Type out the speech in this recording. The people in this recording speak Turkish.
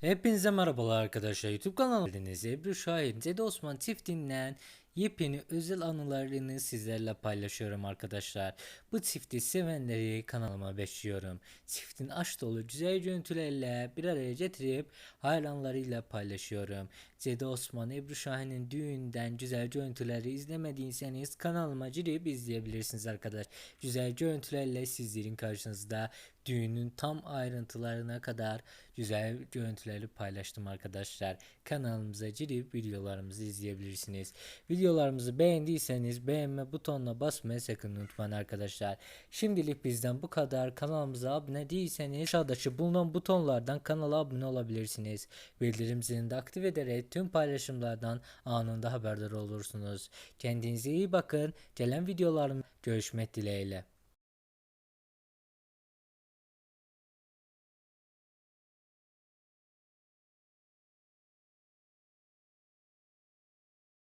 Hepinize merhabalar arkadaşlar. YouTube kanalıma Ebru Şahin, Zede Osman çiftinden yepyeni özel anılarını sizlerle paylaşıyorum arkadaşlar. Bu çifti sevenleri kanalıma bekliyorum. Çiftin aşk dolu güzel görüntülerle bir araya getirip hayranlarıyla paylaşıyorum. Zede Osman, Ebru Şahin'in düğünden güzel görüntüleri izlemediyseniz kanalıma girip izleyebilirsiniz arkadaş. Güzel görüntülerle sizlerin karşınızda düğünün tam ayrıntılarına kadar güzel görüntüleri paylaştım arkadaşlar. Kanalımıza girip videolarımızı izleyebilirsiniz. Videolarımızı beğendiyseniz beğenme butonuna basmayı sakın unutmayın arkadaşlar. Şimdilik bizden bu kadar. Kanalımıza abone değilseniz aşağıdaki bulunan butonlardan kanala abone olabilirsiniz. Bildirim zilini de aktif ederek tüm paylaşımlardan anında haberdar olursunuz. Kendinize iyi bakın. Gelen videolarım görüşmek dileğiyle.